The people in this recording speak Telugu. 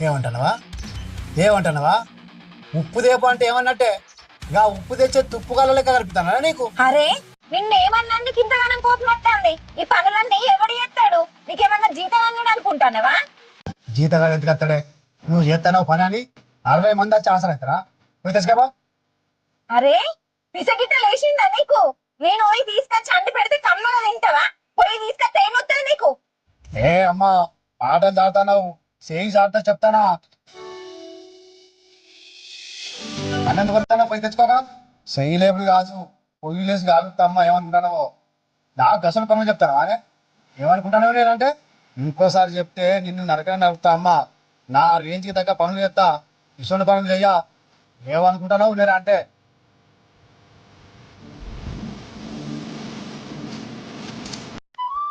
ఏమంటున్నావా? ఏమంటున్నావా? ఉప్పు దేపు అంటే ఏమన్నట్టే? ఇక ఉప్పు తెచ్చే తుప్పు కళ్ళ లెక్క కలుపుతానా నీకు? అరే నిన్నేమన్నందుకు ఇంతగానం కోపం వస్తుంది? ఈ పనులన్నీ ఎవడు చేస్తాడు? నీకేమన్నా జీతం అన్నాడు అనుకుంటానవా జీతగాడు ఎందుకు వస్తాడే? నువ్వు చేస్తానో పని అని అరవై మంది వచ్చి అవసరం అవుతారా పోయి తెచ్చుకోబా అరే పిసగిట్ట లేచిందా నీకు? నేను పోయి తీసుకొచ్చి అండి పెడితే కమ్మగా తింటావా? పోయి తీసుకొస్తే ఏమొస్తుంది నీకు? ఏ అమ్మా ఆటలు దాడుతున్నావు చేయి సార్తో చెప్తానా? అన్నంత పడతానా పోయి తెచ్చుకోగా చెయ్యి లేబుల్ కాదు. పొయ్యి లేసి కాలుతా అమ్మా ఏమనుకుంటానో నాకు అసలు పనులు చెప్తాను? అనే ఏమనుకుంటానో నేనంటే ఇంకోసారి చెప్తే నిన్ను నరకనే నరుకుతా అమ్మా. నా రేంజ్కి తగ్గ పనులు చేస్తా. ఇటువంటి పనులు చెయ్యా. ఏమనుకుంటానో లేరా అంటే